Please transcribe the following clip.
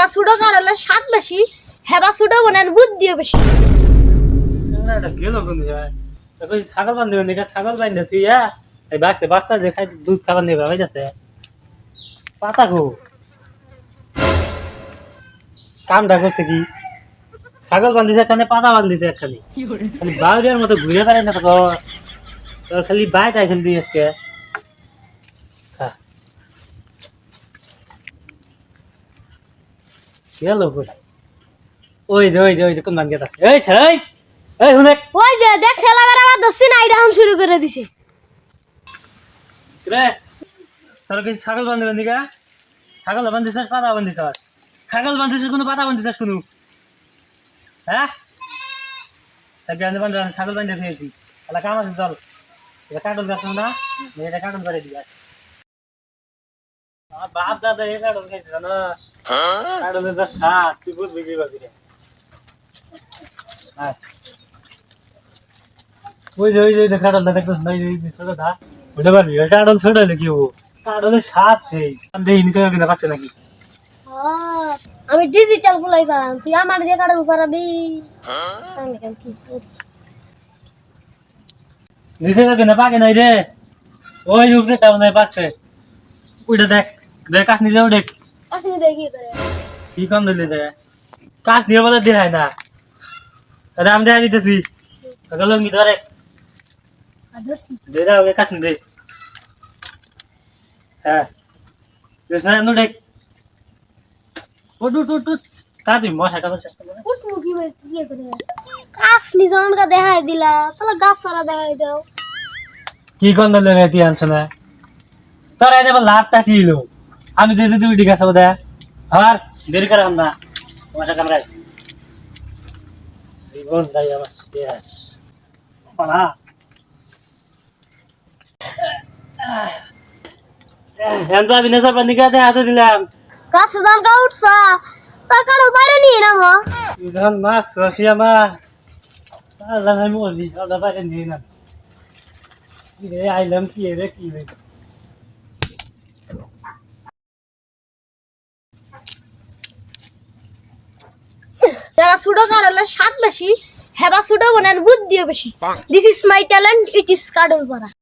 যারা সুডো কারলে স্বাদ বেশি হেবা সুডো বনেন বুদ্ধিও বেশি। না এটা গেল কোন জায়গায়? কই ছাগল বান্ধব নিকা ছাগল তুই হ্যাঁ? এই বাচ্চা বাচ্চা যে খাই দুধ খাবার নেবে হয়ে যাচ্ছে পাতা কামটা করছে কি? ছাগল বান্ধিছে একখানে পাতা বান্ধিছে একখানে। খালি বাউরিয়ার মতো ঘুরে বেড়ায় না তো তোর খালি বাইট আই খেলতে আজকে গেল কই? ওই যে ওই যে ওই যে কোন গেত আছে এই ছেলে এই শুনে। ওই যে দেখ ছেলেবেলা আবার দশি না এটা এখন শুরু করে দিছে। রে তোর কি ছাগল বান্ধব নিকা ছাগল বান্ধিস পাতা বান্ধিস ছাগল বান্ধিস কোনো পাতা বান্ধিস কোনো? হ্যাঁ? আমি বান্ধব ছাগল বান্ধব খেয়েছি তাহলে কাম আছে চল। এটা কাটন গাছ না। এটা কাটন করে দিবা বাপ দাদা এই কাটন খাইছে না কাটনের যা স্বাদ তুই বুঝবি কি বাকি ওই যে যে যে ছোট পারবি? ওই ছোট হলে কি সেই। আমি দেখি নিচে কিনা পাচ্ছে নাকি? আমি ডিজিটাল বলাই পারাম তুই আমার দিয়ে কাটাতে পারবি। করি? নিচে কিনা পাকে নাই রে? ওই উপরে টাউন নাই পাচ্ছে। ওইটা দেখ। দেখ। কাজ নিজে দেখ করে? কি কম দিলে দেখ কাজ নিয়ে বলে দেখায় না। আরে আমি দেখা দিতেছি। গেল কি ধরে আর ধরছি। দে দাও কাজ নি দে। হ্যাঁ। দেখ নো দেখ। উঠ উঠ উঠ উঠ। কাজ মশা চেষ্টা করে ভাই কি করে। গাছ নিজনকা দেখাই দিলা। তাহলে গাছ সারা দেখাই দাও। কি কোন দিলে রে তুই আনছ না তোর এনে বল লাভটা কি হলো? আমি যে যদি উঠি গেছে বোধ আর দেরি করে না মশা কামড়ায়। জীবন দাই আমার শেষ পালা এখন তো আমি নেশার পানি খাতে হাতে দিলাম। গাছ জানকা উঠছা? তা কারও বাইরে নিয়ে নামো ধন মাছ রসি আমার। আল্লাহ আমি বলি আল্লাহ বাইরে নিয়ে না। রে আইলাম কি রে কি রে যারা সুডো কারালে স্বাদ বেশি হেবা সুডো বানান বুদ্ধিও বেশি। This is my talent it is কার্ডল পারা